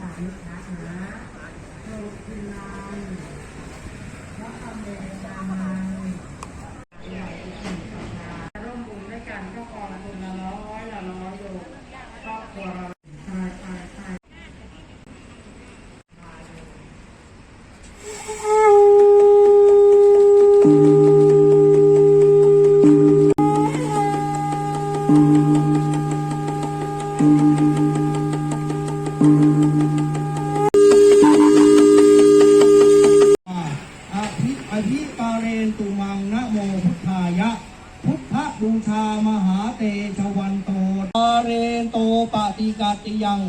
นิพัฒนะโลกุลันวัฒเมตามันใหญ่ที่สุดนะร่วมบุญด้วยกันก็กองทุนละร้อยละร้อยอยู่ครอบครัวเราใช่ใช่ใช่ อภิอภิปาเรนตุมังนะโมพุทธายะ พุทธบูชามหาเตชะวันโตปาเรนโตปฏิกาติยัง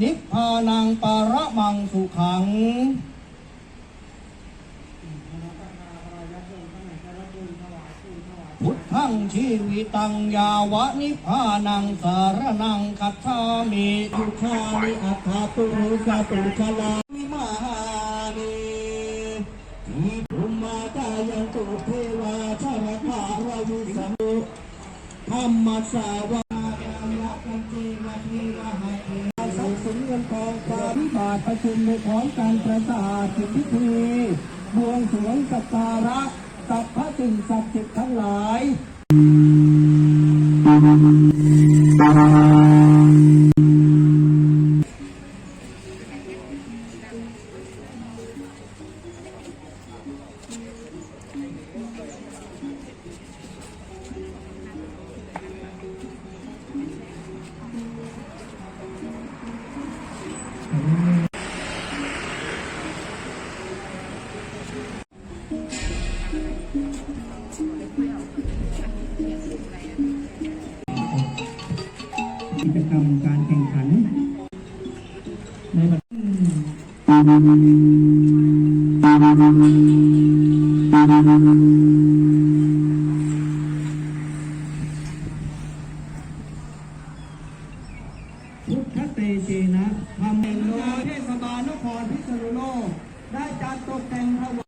นิพพานังปาระมังสุขัง พุ ทธังชีวิตังยาวะนิพานังสารนังคัจฉามิทุกขานิอัตถาปุรุสตุชลามิมานิทิภุมาตายังตุเทวาชรภารวิสัมมุธรรมสาวายักันเจวะเทวะหะเททรัพย์สินเงินทองปาพิบาทประชุมในของการประสาทสิทธิพีบวงสวงสักการะ สัพพะสิ่งศักดิ์สิทธิ์ทั้งหลาย กิจกรรมการแข่งขัน ในบัดพุทธเตเจนะทำเป็นโลเทศบาลนครพิษณุโลกได้จัดตกแต่งถวาย